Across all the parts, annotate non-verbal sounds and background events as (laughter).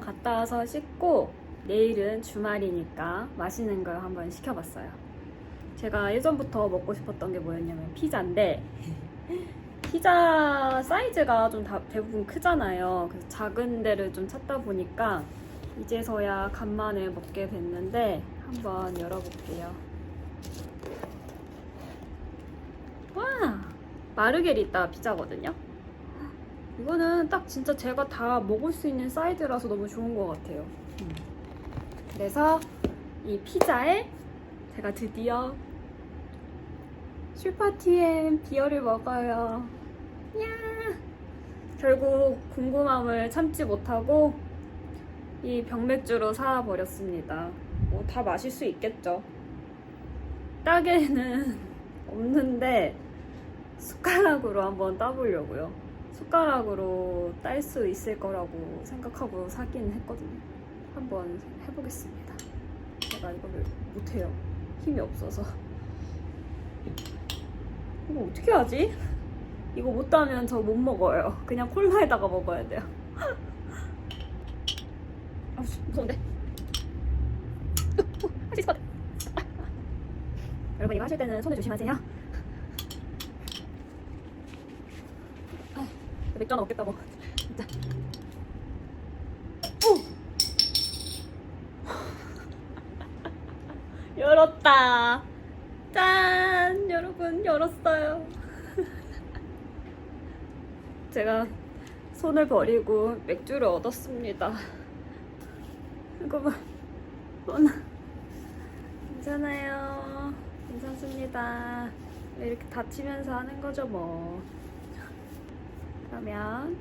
공항 갔다 와서 씻고 내일은 주말이니까 맛있는 걸 한번 시켜봤어요. 제가 예전부터 먹고 싶었던 게 뭐였냐면 피자인데 피자 사이즈가 좀 다- 대부분 크잖아요. 그래서 작은 데를 좀 찾다 보니까 이제서야 간만에 먹게 됐는데 한번 열어볼게요. 와 마르게리따 피자거든요. 이거는 딱 진짜 제가 다 먹을 수 있는 사이즈라서 너무 좋은 것 같아요. 음. 그래서 이 피자에 제가 드디어 슈퍼TM 비어를 먹어요. 야 결국 궁금함을 참지 못하고 이 병맥주로 사버렸습니다. 뭐 다 마실 수 있겠죠. 따개는 없는데 숟가락으로 한번 따보려고요. 숟가락으로 딸 수 있을 거라고 생각하고 사긴 했거든요. 한번 해보겠습니다. 제가 이거를 못해요. 힘이 없어서. 이거 어떻게 하지? 이거 못 따면 저 못 먹어요. 그냥 콜라에다가 먹어야 돼요. (laughs) 아, 무서운데? (laughs) 할수 있을 것 같아. (laughs) 여러분 이거 하실 때는 손을 조심하세요. 아, 맥주 하나 먹겠다고. 진짜. 오! (laughs) 열었다. 짠! 여러분, 열었어요. (laughs) 제가 손을 버리고 맥주를 얻었습니다. 이거 봐. 손. 괜찮아요. 괜찮습니다. 이렇게 다치면서 하는 거죠, 뭐. 그러면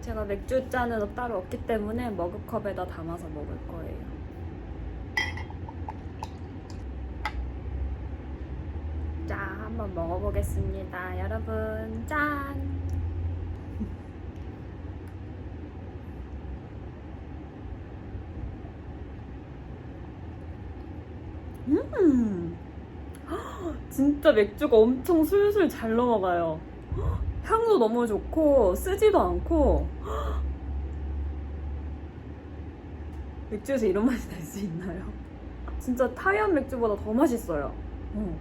제가 맥주 잔은 따로 없기 때문에 머그컵에다 담아서 먹을 거예요. 자, 한번 먹어보겠습니다. 여러분, 짠! 음! (gasps) 진짜 맥주가 엄청 술술 잘 넘어가요. 향도 너무 좋고, 쓰지도 않고. (gasps) 맥주에서 이런 맛이 날 수 있나요? (laughs) 진짜 타이완 맥주보다 더 맛있어요. 어.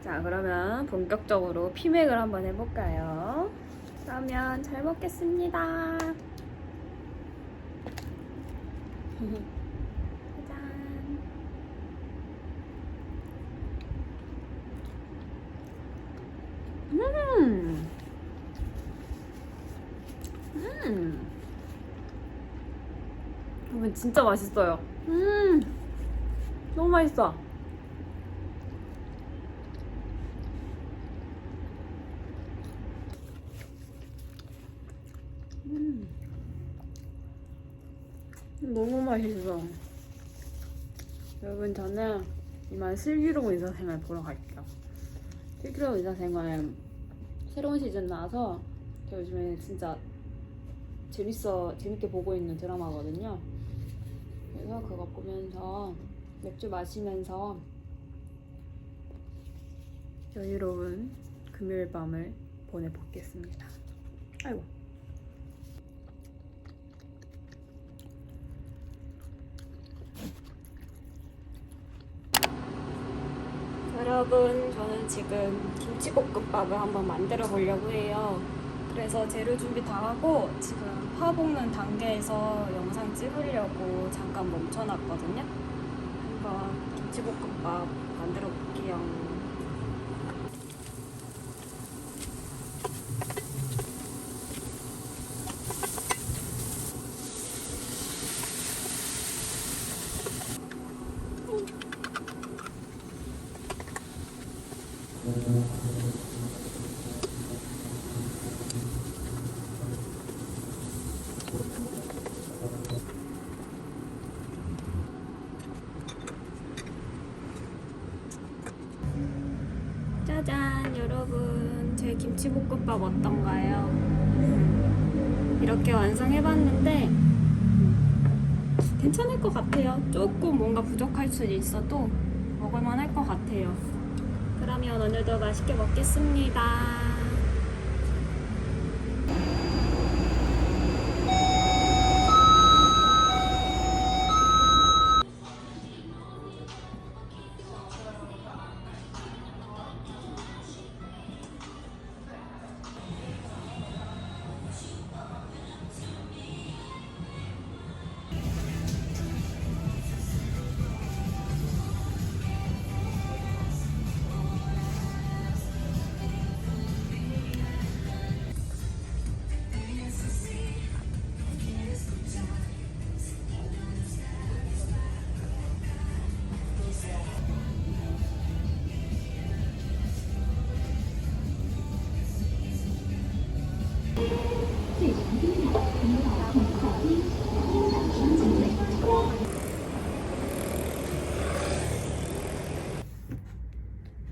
자, 그러면 본격적으로 피맥을 한번 해볼까요? 그러면 잘 먹겠습니다. (laughs) 짠. 음. 음. 여러분 진짜 맛있어요. 음. 너무 맛있어. 음. 너무 맛있어. 여러분 저는 이만 슬기로운 의사생활 보러 갈게요. 슬기로운 의사생활 새로운 시즌 나와서 저 요즘에 진짜 재밌어 재밌게 보고 있는 드라마거든요. 그래서 그거 보면서 맥주 마시면서 여유로운 금요일 밤을 보내보겠습니다. 아이고. 여러분, 저는 지금 김치볶음밥을 한번 만들어 보려고 해요. 그래서 재료 준비 다 하고 지금 파 볶는 단계에서 영상 찍으려고 잠깐 멈춰놨거든요. 한번 김치볶음밥 만들어 볼게요. 짜잔, 여러분. 제 김치볶음밥 어떤가요? 이렇게 완성해봤는데 괜찮을 것 같아요. 조금 뭔가 부족할 수도 있어도 먹을만 할 것 같아요. 그러면 오늘도 맛있게 먹겠습니다.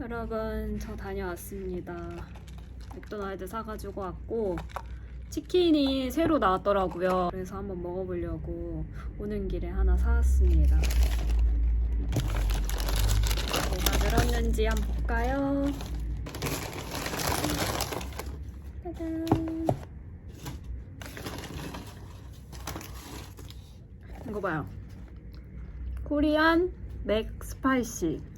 여러분 저 다녀왔습니다. 맥도날드 사가지고 왔고 치킨이 새로 나왔더라고요. 그래서 한번 먹어보려고 오는 길에 하나 사왔습니다. 뭐가 들었는지 한번 볼까요? 짜잔. 이거 봐요. 코리안 맥 스파이시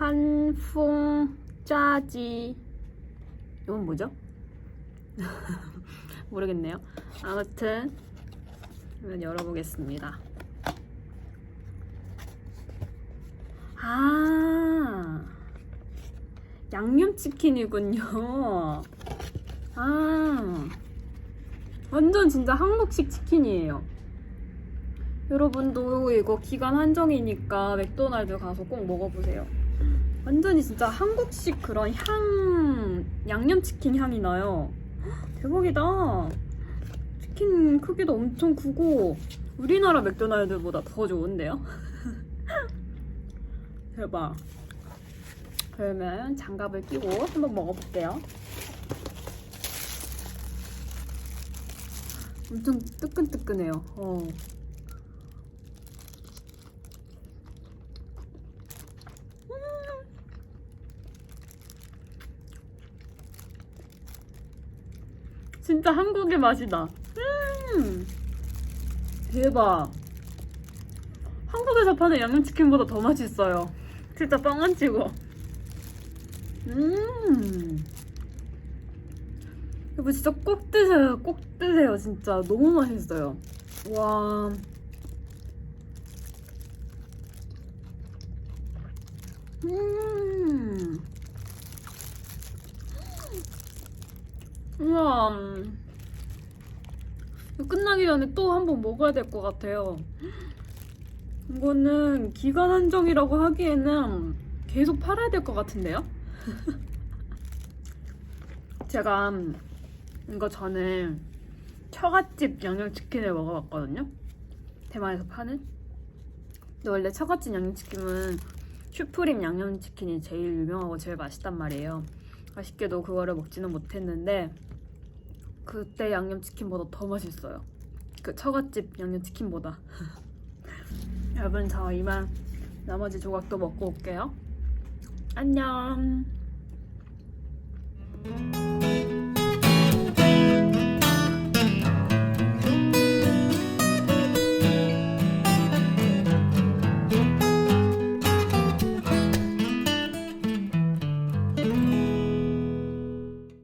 한풍 짜지 이건 뭐죠? (laughs) 모르겠네요. 아무튼 한번 열어보겠습니다. 아 양념치킨이군요. 아 완전 진짜 한국식 치킨이에요. 여러분도 이거 기간 한정이니까 맥도날드 가서 꼭 먹어보세요. 완전히 진짜 한국식 그런 향, 양념치킨 향이 나요. 대박이다. 치킨 크기도 엄청 크고, 우리나라 맥도날드보다 더 좋은데요? (laughs) 대박. 그러면 장갑을 끼고 한번 먹어볼게요. 엄청 뜨끈뜨끈해요. 어. 진짜 한국의 맛이다. 음, 대박. 한국에서 파는 양념치킨보다 더 맛있어요. 진짜 뻥안 치고. 음. 여보 진짜 꼭 드세요. 꼭 드세요. 진짜 너무 맛있어요. 와. 음. 우와. 끝나기 전에 또 한 번 먹어야 될 것 같아요. 이거는 기간 한정이라고 하기에는 계속 팔아야 될 것 같은데요? (laughs) 제가 이거 전에 처갓집 양념치킨을 먹어봤거든요. 대만에서 파는. 근데 원래 처갓집 양념치킨은 슈프림 양념치킨이 제일 유명하고 제일 맛있단 말이에요. 아쉽게도 그거를 먹지는 못했는데 그때 양념치킨보다 더 맛있어요. 그 처갓집 양념치킨보다. (laughs) 여러분 저 이만 나머지 조각도 먹고 올게요. 안녕.